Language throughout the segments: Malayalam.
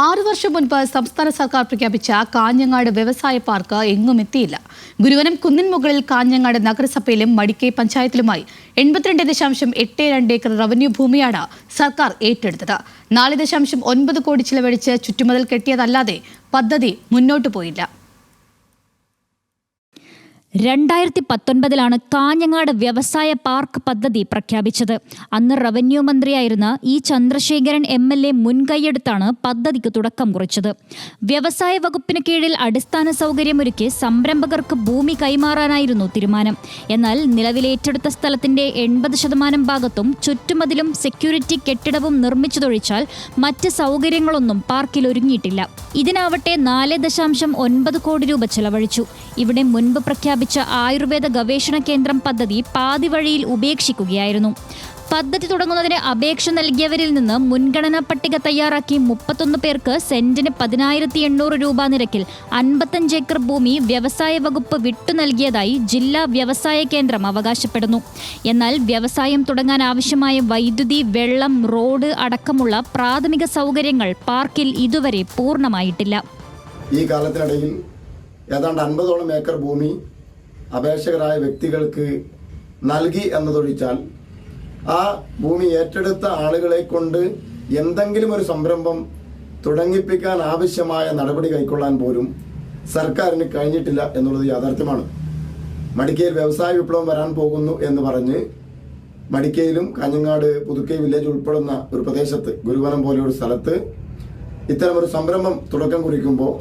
ആറു വർഷം മുൻപ് സംസ്ഥാന സർക്കാർ പ്രഖ്യാപിച്ച കാഞ്ഞങ്ങാട് വ്യവസായ പാർക്ക് എങ്ങും എത്തിയില്ല. ഗുരുവനം കുന്നിൻ മുകളിൽ കാഞ്ഞങ്ങാട് നഗരസഭയിലും മടിക്കൈ പഞ്ചായത്തിലുമായി എൺപത്തിരണ്ട് ദശാംശം എട്ട് രണ്ട് ഏക്കർ റവന്യൂ ഭൂമിയാണ് സർക്കാർ ഏറ്റെടുത്തത്. നാല് ദശാംശം ഒൻപത് കോടി ചിലവഴിച്ച് ചുറ്റുമതിൽ കെട്ടിയതല്ലാതെ പദ്ധതി മുന്നോട്ടു പോയില്ല. രണ്ടായിരത്തി പത്തൊൻപതിലാണ് കാഞ്ഞങ്ങാട് വ്യവസായ പാർക്ക് പദ്ധതി പ്രഖ്യാപിച്ചത്. അന്ന് റവന്യൂ മന്ത്രിയായിരുന്ന E Chandrasekharan M L A മുൻകൈയെടുത്താണ് പദ്ധതിക്ക് തുടക്കം കുറിച്ചത്. വ്യവസായ വകുപ്പിന് കീഴിൽ അടിസ്ഥാന സൗകര്യമൊരുക്കി സംരംഭകർക്ക് ഭൂമി കൈമാറാനായിരുന്നു തീരുമാനം. എന്നാൽ നിലവിലേറ്റെടുത്ത സ്ഥലത്തിന്റെ എൺപത് ശതമാനം ഭാഗത്തും ചുറ്റുമതിലും സെക്യൂരിറ്റി കെട്ടിടവും നിർമ്മിച്ചതൊഴിച്ചാൽ മറ്റ് സൗകര്യങ്ങളൊന്നും പാർക്കിൽ ഒരുങ്ങിയിട്ടില്ല. ഇതിനാവട്ടെ നാല് ദശാംശം ഒൻപത് കോടി രൂപ ചെലവഴിച്ചു. ഇവിടെ മുൻപ് പ്രഖ്യാപിച്ച ആയുർവേദ ഗവേഷണ കേന്ദ്രം പദ്ധതി പാതിവഴിയിൽ ഉപേക്ഷിക്കുകയായിരുന്നു. പദ്ധതി തുടങ്ങുന്നതിന് അപേക്ഷ നൽകിയവരിൽ നിന്ന് മുൻഗണനാ പട്ടിക തയ്യാറാക്കി മുപ്പത്തൊന്ന് പേർക്ക് സെന്റിന് പതിനായിരത്തി എണ്ണൂറ് രൂപ നിരക്കിൽ അൻപത്തഞ്ച് ഏക്കർ ഭൂമി വ്യവസായ വകുപ്പ് വിട്ടു നൽകിയതായി ജില്ലാ വ്യവസായ കേന്ദ്രം അവകാശപ്പെടുന്നു. എന്നാൽ വ്യവസായം തുടങ്ങാൻ ആവശ്യമായ വൈദ്യുതി വെള്ളം റോഡ് അടക്കമുള്ള പ്രാഥമിക സൗകര്യങ്ങൾ പാർക്കിൽ ഇതുവരെ പൂർണമായിട്ടില്ല. ഈ കാലത്തിനിടയിൽ ഏതാണ്ട് അൻപതോളം ഏക്കർ ഭൂമി അപേക്ഷകരായ വ്യക്തികൾക്ക് നൽകി എന്നതൊഴിച്ചാൽ ആ ഭൂമി ഏറ്റെടുത്ത ആളുകളെ കൊണ്ട് എന്തെങ്കിലും ഒരു സംരംഭം തുടങ്ങിപ്പിക്കാൻ ആവശ്യമായ നടപടി കൈക്കൊള്ളാൻ പോലും സർക്കാരിന് കഴിഞ്ഞിട്ടില്ല എന്നുള്ളത് യാഥാർത്ഥ്യമാണ്. മടിക്കയിൽ വ്യവസായ വിപ്ലവം വരാൻ പോകുന്നു എന്ന് പറഞ്ഞ് മടിക്കയിലും കാഞ്ഞങ്ങാട് പുതുക്കൈ വില്ലേജ് ഉൾപ്പെടുന്ന ഒരു പ്രദേശത്ത് ഗുരുവനം പോലെയൊരു സ്ഥലത്ത് ഇത്തരമൊരു സംരംഭം തുടക്കം കുറിക്കുമ്പോൾ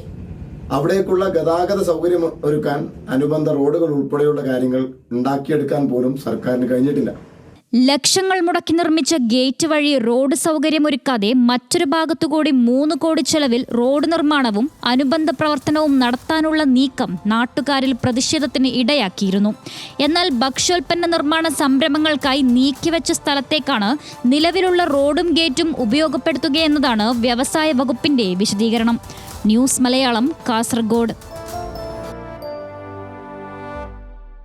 അവിടേക്കുള്ള ഗതാഗത സൗകര്യം ഒരുക്കാൻ അനുബന്ധ റോഡുകൾ ഉൾപ്പെടെയുള്ള കാര്യങ്ങൾ ഉണ്ടാക്കിയെടുക്കാൻ പോലും സർക്കാരിന് കഴിഞ്ഞിട്ടില്ല. ലക്ഷങ്ങൾ മുടക്കി നിർമ്മിച്ച ഗേറ്റ് വഴി റോഡ് സൗകര്യമൊരുക്കാതെ മറ്റൊരു ഭാഗത്തുകൂടി മൂന്ന് കോടി ചെലവിൽ റോഡ് നിർമ്മാണവും അനുബന്ധ പ്രവർത്തനവും നടത്താനുള്ള നീക്കം നാട്ടുകാരിൽ പ്രതിഷേധത്തിന് ഇടയാക്കിയിരുന്നു. എന്നാൽ ഭക്ഷ്യോൽപ്പന്ന നിർമ്മാണ സംരംഭങ്ങൾക്കായി നീക്കിവെച്ച സ്ഥലത്തേക്കാണ് നിലവിലുള്ള റോഡും ഗേറ്റും ഉപയോഗപ്പെടുത്തുകയെന്നതാണ് വ്യവസായ വകുപ്പിന്റെ വിശദീകരണം. ന്യൂസ് മലയാളം കാസർഗോഡ്.